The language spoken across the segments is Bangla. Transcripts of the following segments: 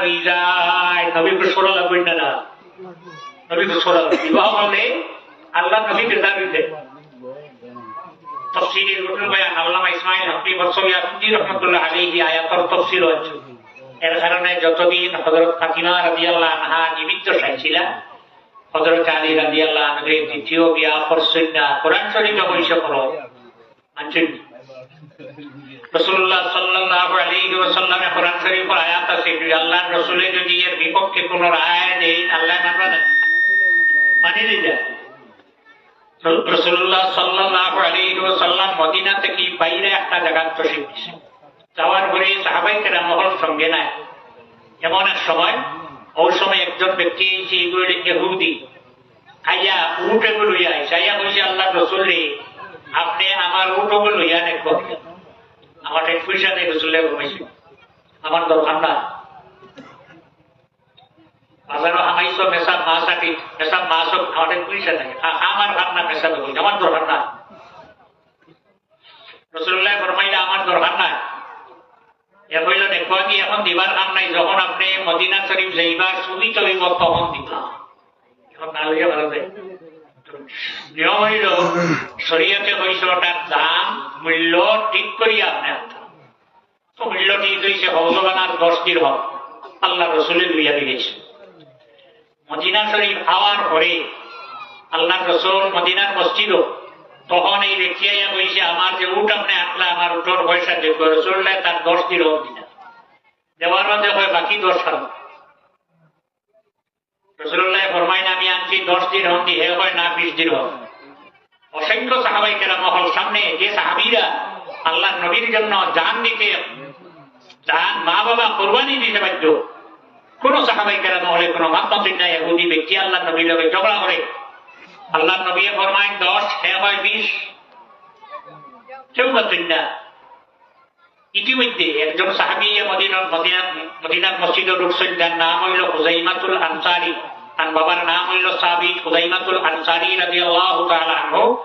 রই যায়। নবীকে সরা লাগবেন না নবীকে সরা বিবাহ হলে আল্লাহ নবীকে দাবি দেয় তফসিরের রুটুল বয়ান আল্লামা ইসমাইল হকি বর্ষবিয়া সুজি রহমতুল্লাহ আলাইহি আয়াতর তফসির আছে এর কারণে যতদিন হযরত ফাতিমা রাদিয়াল্লাহু আনহা জীবিত ছিলেন আলী রাদিয়াল্লাহু দ্বিতীয় বিয়া করছেন কোরআন শরীফে মানছেন মহল সঙ্গে নাই। এমন এক সময়, ওই সময় একজন ব্যক্তি এহুদি আইয়া উঠ লইয়া আইসা আইয়া কইছে আল্লাহ রসুল আপনি আমার উঠ লইয়া নেক আমার এক পয়সা রসুল্লে ঘুমাইছে আমার দরকার না। পয়সা আমার এখন দিবার কাম নাই, যখন আপনি মদিনা শরীফ যাইবার সুদি চলিব তখন দিবা। এখন না ভালো নিয়ম হইল, শরীয়তে কইছে ওটার দাম মূল্য ঠিক করিয়া মূল্য ঠিক হয়েছে ভগবানার দশ দিন হোক। আল্লাহ রসুলের লইয়া দিয়েছে। মদিনা শরীফ হওয়ার পরে আল্লাহ রসুল মদিনার মসজিদ তখন এই দেখিয়া কইছে, আমার যে উঠ আপনি আটলা আমার উঠোর পয়সা দেখো রসুল্লাহ তার দশ দিন হোক দিনা দেওয়ার মধ্যে হয় বাকি দশ হাজার রসুল্লাহ ফরমাইন, আমি আনছি দশ দিন হন হে হয় না বিশ দিন হোক। অসংখ্য সাহাবাই কেরা মহল সামনে, যে সাহাবিরা আল্লাহ নবীর জন্য জান দিতে জান মা বাবা কোরবানি দিতে বাধ্য। কোন সাহাবাই কেরা মহলে কোন মাত্রাতির নাই এহুদি ব্যক্তি আল্লাহ নবীর লগে ঝগড়া করে। আল্লাহ নবী ফরমাইন দশ, হে হয় বিশ। পাচ্ছেন ইতিমধ্যে একজন সাহাবি মদিনার নাম হইল হুজাইমাতুল আনসারি। আর বাবার নাম হইল সাবিত হুজাইমাতুল আনসারি তাআলা আনহু।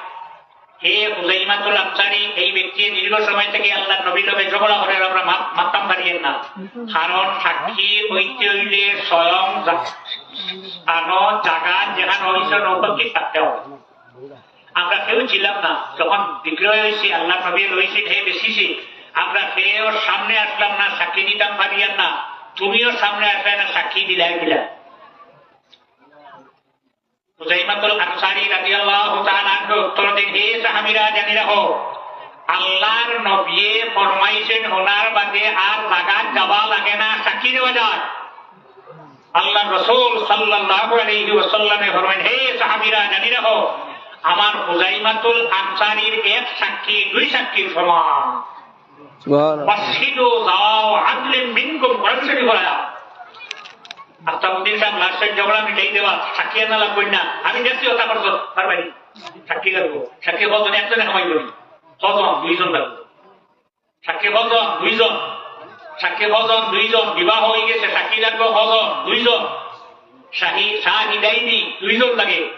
আমরা কেউ ছিলাম না। যখন বিক্রয় হয়েছে আল্লাহ নবী রয়েছে বেশিছি আমরা কেউ সামনে আসলাম না, সাক্ষী দিতাম পারিয়েন না। তুমিও সামনে আসলে না, সাক্ষী দিলাই দিলা হুজাইমাতুল আনসারী রাদিয়াল্লাহু তাআলা উত্তর দিন হে সাহাবীরা জানি রাখো আল্লাহর নবী ফরমাইছেন হোনার বাদে আর লাগাত যাওয়া লাগে না সাক্ষী দেওয়া যায়। আল্লাহ রসুল সাল্লাল্লাহু আলাইহি ওয়াসাল্লামে ফরমাইন হে সাহাবীরা জানি রাখো আমার হুজাইমাতুল আনসারীর এক সাক্ষী দুই সাক্ষীর সমান। মসজিদও যাও আদলে মিনকুম কোরআন শরীফ বলা আফতাবুদ্দিন সাহেব লাস্টের ঝগড়া মিটাই দেওয়া, সাক্ষী আনা লাগবেন না আমি ওটা একজনে করি কজন দুইজন লাগবো সাক্ষী কজন দুইজন। সাক্ষী দুইজন। বিবাহ হয়ে গেছে লাগবো কজন দুইজন। দুইজন লাগে।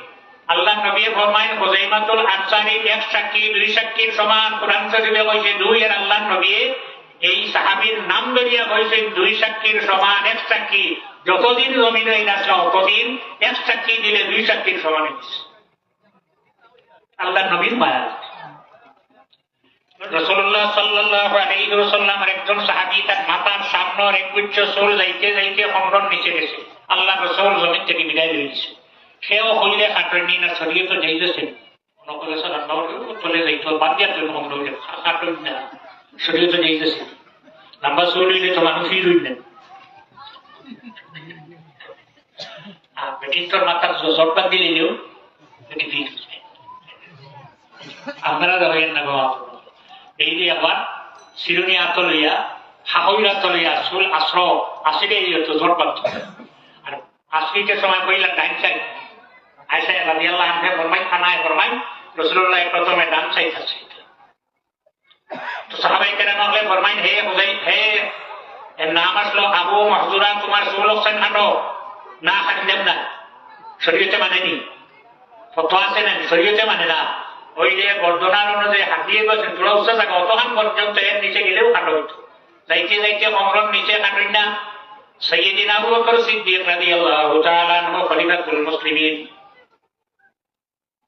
আল্লাহ নবী ফরমাইন, হুজাইমাতুল আনসারী এক সাক্ষী, দুই সাক্ষীর সমান। কোরআন শরীফে দুই আর আল্লাহ নবী। এই সাহাবীর নাম ধরিয়া কইছেন, দুই সাক্ষীর সমান এক সাক্ষী। যতদিন জমিন না ততদিন এক সাক্ষী দিলে দুই সাক্ষীর সমান আল্লাহ নবীর মায়া। আল্লাহ জমিন সেও বাদ দিয়া ছড়িয়ে তো যাইতেছে লম্বা চোর হইলে তো মানুষই রইলেন বেটির তোর মাথার দিলে নিও ফির আপনারা ধরেন না এই যে আত লইয়া হাহইর আত লইয়া আশ্র পাত আর সময় কইলা ডাইন সাইড। আয়সা রাদিয়াল্লাহু আনহা ফরমাই খানায় ফরমাই রাসূলুল্লাহ প্রথমে ডান সাইড আছে। তো ফরমাইন, হে হুজাই হে আবু তোমার হাঁটো না না। শরীয়তে মানেনি ফটো আছে না শরীয়তে মানে না। ওই যে বর্ধনার অনুযায়ী পর্যন্ত এর নিচে গেলেও হাঁটো হইতো যাইতে যাইতে অমরণ নিচে হাঁটুই না। সৈয়দিন আবু বকর সিদ্দিক রাদিয়াল্লাহু তাআলা আনহু খলিফাতুল মুসলিমিন।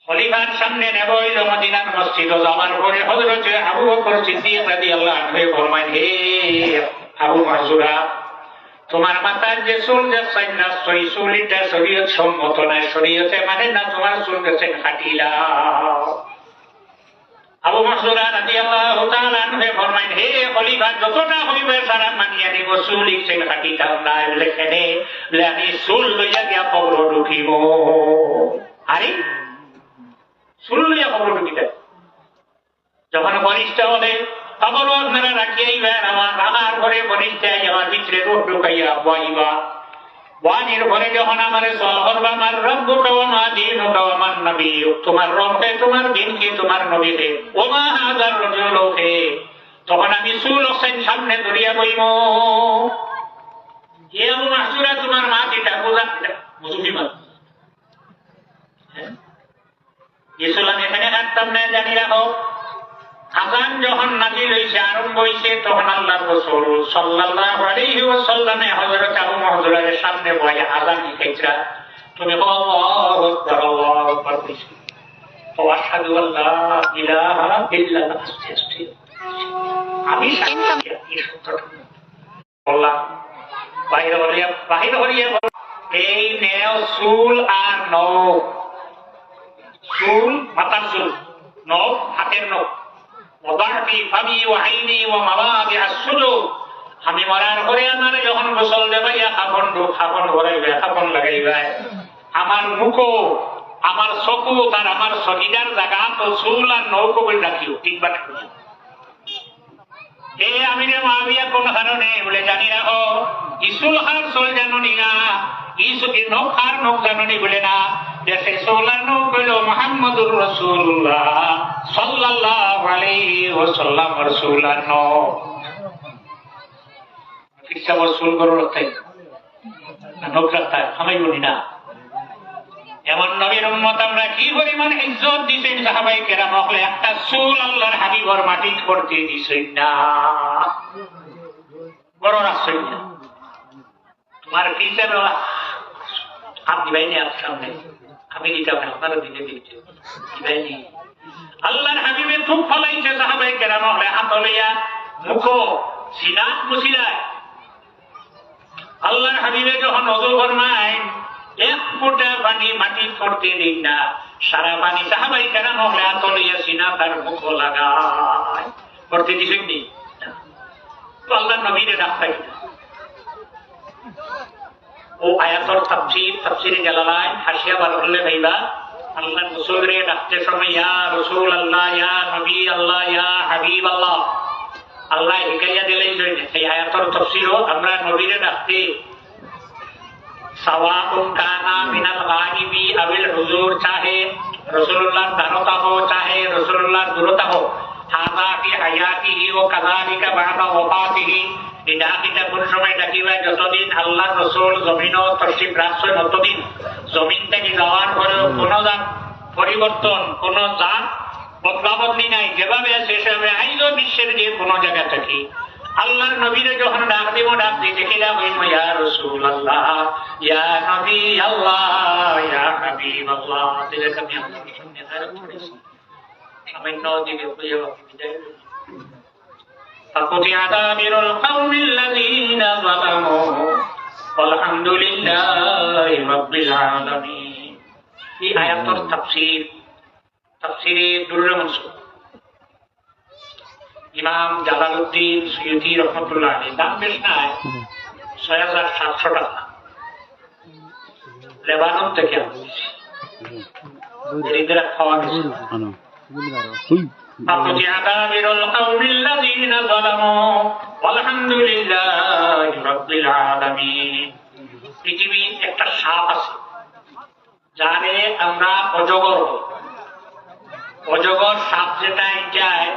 খলিফার সামনে নেব হইল মদিনার মসজিদ যাওয়ার পরে হযরত আবু বকর সিদ্দিক রাদিয়াল্লাহু আনহু ফরমায়, হে আবু মাহজুরা তোমার মাথার যে চুল যাচ্ছেন না, সেই চুলিটা শরীয়ত সম্মত না, শরীয়তে মানে না তোমার চুল গেছেন হাটিলা আবু মাহজুরা রাদিয়াল্লাহু তাআলা আনহু ফরমায়, হে খলিফা যতটা হইবে সারা মানিয়া নিব, চুল ইচ্ছেন হাটিটা না লেখেনে আমি চুল লইয়া গিয়া কবর ঢুকিব। আরে চুল লইয়া ঢুকিতে যখন বরিষ্ঠ হলে খবর আপনারা রাখিয়াইবেন আমার আমার ঘরে বরিষ্ঠায় আমার ভিতরে রোগ ঢুকাইয়া বইবা। ওয়ানির ঘরে যখন আমার সহর আমার রব্বু কাওয়ামা দিন কাওয়ামান নবী। তোমার রবকে, তোমার দিনকে, তোমার নবীকে। ওমা হাজার রজুলোকে। তখন আমি সুল হোসেন সামনে ধরিয়া বইব এ মাসুরা, তোমার মা দিটা বোঝা মুসলিমান ইসুল আমি এখানে হাঁটতাম না জানি রাখো। আজান যখন নাজিল হইছে, আরম্ভ হইছে, তখন আল্লাহ রাসূল সাল্লাল্লাহু আলাইহি ওয়াসাল্লামে হযরত আবু মাহজুরের সামনে বয়ে আজান তুমি আল্লাহু আকবার আল্লাহু আকবার আল্লা ইলাহা ইল্লাল্লাহ আমি সাক্ষী, এই বাইরে হরিয়া এই নেও চুল আর নখ। চুল মাথার চুল নখ, হাতের নখ। আমি মরার পরে আমার যখন গোসল দেবাইয়া খাবন খাবন ভরাইবে খাবন লাগাইবে। আমার মুখো আমার চকু তার আমার শরীরের জায়গা তো চুল আর নৌকো বলে রাখিও ঠিক বা আমি রে মাবিয়া কোন কারণে? বলে, জানি রাখো ইসুল হার চল জাননি না ইসু কি নখ হার নখ জাননি বলে না। দেশে সোলার নখ হইল মোহাম্মদুর রসুল্লাহ সাল্লাল্লাহু আলাইহি রসুল রাখতাই নখ আমি বলি না। এমন নবীর উম্মত আমরা কি পরিমাণ ইজ্জত দিছেন সাহাবাই কেরাম? হলে একটা চুল আল্লাহর হাবিবর মাটি করতে দিছেন না। বড় রাখছেন তোমার হিসাবে হাত দিবাইনি আর সামনে আমি দিতাম আপনারা দিতে দিতে দিবাইনি আল্লাহর হাবিবে থুক ফলাইছে সাহাবাই কেরাম হলে হাত লইয়া মুখ, সিনাত মুসিলায় আল্লাহর হাবিবে যখন অজু ফরমায়, এক ফোঁটা পানি মাটি করতে দিন না, সারা পানি সাহাবাই কেন হলে আতলিয়া সিনা তার মুখ লাগায়। করতে দিছেন নি? আল্লাহ নবীরে ডাক্তার ও আয়াতর তাফসীর তাফসীরে জালালায় হাসিয়া বার করলে ভাইবা আল্লাহ রসুল ডাকতে সময় ইয়া রসুল আল্লাহ ইয়া নবী আল্লাহ ইয়া হাবিব আল্লাহ আল্লাহ হিকাইয়া দিলেন জন্য এই আয়াতর তাফসীর আমরা নবীরে ডাকতে সাওয়াতুন কানা মিনাল গায়বি আবিল হুজুর চাহে রসুলুল্লাহর দানতা হো চাহে রসুলুল্লাহর দূরতা হোক হাদা ফি হায়াতিহি আল্লাহ রসুল পরিবর্তন কোন জাত বদলাবদলি নাই। যেভাবে আছে, সেভাবে আইল বিশ্বের যে কোন জায়গা থেকে। আল্লাহর নবীরে যখন ডাক দিব, ডাক দিয়ে দেখিলাম আল্লাহ ইয়া আল্লাহ নবী আল্লাহ দিলে কবি আপনার সামনে দাঁড়িয়ে পড়েছি সামান্য দিকে হয়ে বিদায় فقطع دابر القوم الذين ظلموا والحمد لله رب العالمين في آيات التفسير تفسير در منصور ইমাম জালালউদ্দিন সৈয়দি রহমতুল্লাহ আলী দাম বেশ নাই ছয় হাজার সাতশো টাকা লেবানন থেকে আনছি এদের খাওয়া গেছে فقطع دابر القوم الذين ظلموا والحمد لله رب العالمين পৃথিবীর একটা সাপ আছে যারে আমরা অজগর অজগর সাপ যেটা এটায়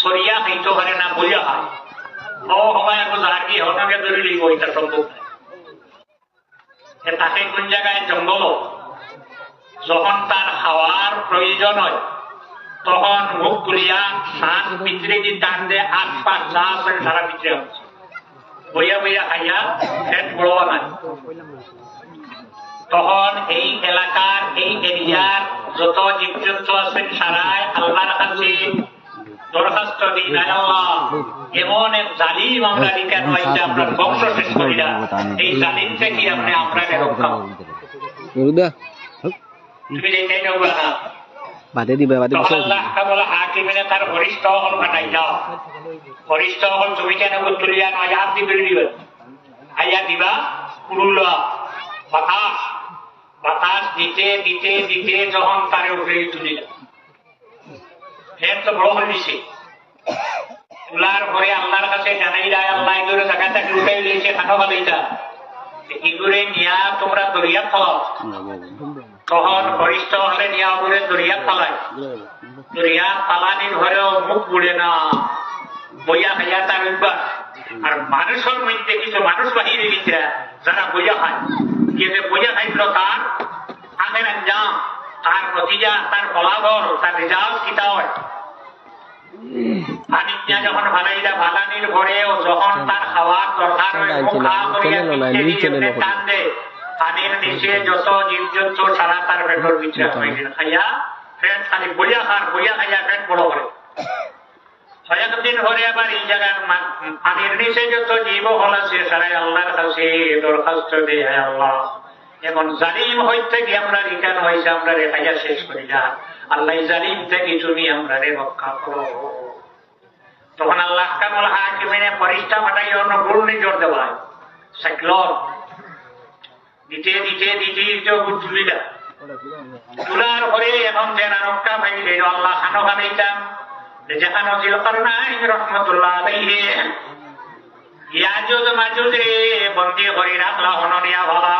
সরিয়া খাইতে পারে না বইয়া হয় ও সময় এখন জাহাকি হনকে ধরে লিব এটা সম্ভব নাই। এ তাকে কোন জায়গায় জঙ্গল যখন তার খাওয়ার প্রয়োজন হয় তখন মুখ খুলিয়া শ্বাস পিছড়ে দিয়ে টান দে আট পাঁচ যা আছে সারা পিছড়ে হচ্ছে। বইয়া বইয়া খাইয়া পেট বড় নাই। তখন এই এলাকার এই এরিয়ার যত জীবজন্তু আছেন সারায় আল্লাহর কাছে দরখাস্ত দিন আল্লাহ এমন এক জালিম আমরা দিতে হয়েছে আপনার বংশ শেষ করিয়া এই জালিম থেকে আপনি আমরা রক্ষা তুমি যেটাই নেবা না তখন আল্লাহ হাকিমিনে তার বরিষ্ঠ হল কাটাই বরিষ্ঠ হল তুলিয়া নয় দিয়ে দিবে। আইয়া দিবা কুড়ুলা বাতাস বাতাস দিতে দিতে দিতে যখন তারে তুলিল। ফের তো বড় দিছে তোলার পরে আল্লাহর কাছে জানাই যায় আল্লাহ এগুলো জায়গাটা লুটাই লিয়েছে খানো ভালোইটা এগুলো নিয়া তোমরা দরিয়া ফলাও তখন বরিষ্ঠ হলে নিয়া ওগুলো দরিয়া ফলায়। দরিয়া পালানির ঘরেও মুখ বুড়ে না। বইয়া খাইয়া তার অভ্যাস আর মানুষের মধ্যে কিছু মানুষ বাহিরে গেছে যারা বইয়া খায় যে যে বইয়া খাইছিল তার আগের আঞ্জাম তার নতিজা তার ফলাফল তার রেজাল্ট কিতা হয়। যখন ভালাইলা ভালানির ঘরে যখন তার খাওয়ার দরকার হয় মুখ করিয়া টান দেয় পানির নিচে যত জীবজন্তু সারা তার পেটর ভিতরে খাইয়া ফেট খালি বইয়া খার বইয়া খাইয়া ফেট বড় করে কয়েকদিন ধরে আবার এই জায়গার পানির নিচে যত জীব হল আছে সারাই আল্লাহর কাছে দরখাস্ত দেয় আল্লাহ। এখন জালিম হইতে কি আমরা রিটার্ন হয়েছে আমরা রেখাইয়া শেষ করি না আল্লাহ জালিম থেকে তুমি আমরা রে রক্ষা করো তখন আল্লাহ কামল হাকিমিনে পরিষ্ঠা ফাটাই অন্য গুরুনি জোর দেওয়া হয় সাইক্লন দিতে দিতে দিতে দিতে তুলার পরে এখন যে নানকটা ভাইলে আল্লাহ খানো খানাইতাম যেখানে ছিল রহমতুল্লাহ রাখলা হননিয়া ভালা